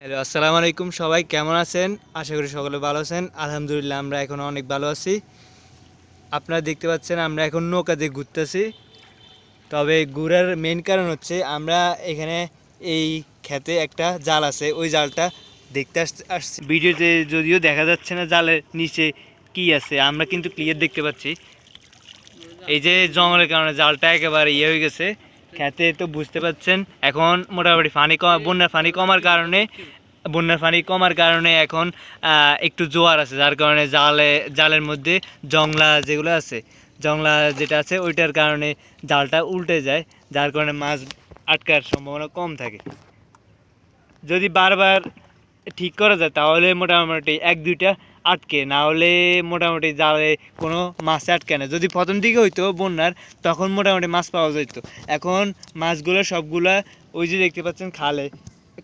Hello, আসসালামু আলাইকুম সবাই, কেমন আছেন? আশা করি সকলে ভালো আছেন। আলহামদুলিল্লাহ, আমরা এখন অনেক ভালো আছি। আপনারা দেখতে পাচ্ছেন, আমরা এখন নৌকাতে ঘুরতেছি। তবে ঘুরার মেন কারণ হচ্ছে, আমরা এখানে এই খেতে একটা জাল আছে, ওই জালটা দেখতে আস- আসছি। ভিডিওতে যদিও দেখা যাচ্ছে না জালের নিচে কি আছে, আমরা কিন্তু ক্লিয়ার দেখতে পাচ্ছি। এই যে জঙ্গলের কারণে জালটা একেবারে ইয়ে হয়ে গেছে। খেতে তো বুঝতে পাচ্ছেন এখন মোটামুটি পানি কম বন্যার পানি কমার কারণে, বন্যার পানি কমার কারণে এখন একটু জোয়ার আছে, যার কারণে জালে, জালের মধ্যে জংলা যেগুলো আছে, জংলা যেটা আছে, ওইটার কারণে জালটা উল্টে যায়, যার কারণে মাছ আটকার সম্ভাবনা কম থাকে। যদি বারবার ঠিক করা যায়, তাহলে মোটামুটি এক, দুইটা আটকে। না হলে মোটামুটি জালে কোনো মাছ আটকে না। যদি প্রথম দিকে হইতো বন্যার, তখন মোটামুটি মাছ পাওয়া যেত এখন মাছগুলো সবগুলা ওই যে দেখতে পাচ্ছেন খালে,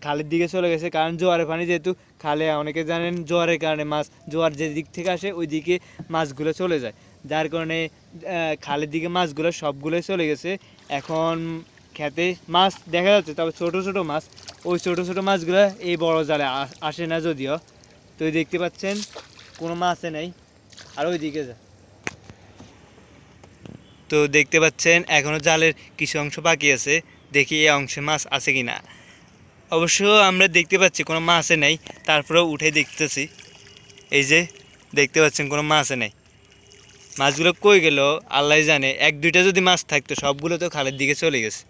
খালের দিকে চলে গেছে। কারণ জোয়ারের পানি যেহেতু খালে, অনেকে জানেন জোয়ারের কারণে মাছ, জোয়ার যে দিক থেকে আসে, ওই দিকে মাছগুলো চলে যায়। যার কারণে খালের দিকে মাছগুলো সবগুলোই চলে গেছে। এখন খেতে মাছ দেখা যাচ্ছে, তবে ছোট ছোট মাছ, ওই ছোট ছোট মাছগুলো এই বড় জালে আসে না যদিও। তো দেখতে পাচ্ছেন, কোনো মাছে নেই। আর ওই দিকে যা। তো দেখতে পাচ্ছেন, এখনও জালের কিছু অংশ বাকি আছে। দেখি এই অংশে মাছ আছে কি না অবশ্য আমরা দেখতে পাচ্ছি কোনো মাছে নেই, তারপরেও উঠে দেখতেছি। এই যে, দেখতে পাচ্ছেন কোনো মাছে নেই। মাছগুলো কই গেল? আল্লাহ জানে, এক দুইটা যদি মাছ থাকতো, সবগুলো তো খালের দিকে চলে গেছে।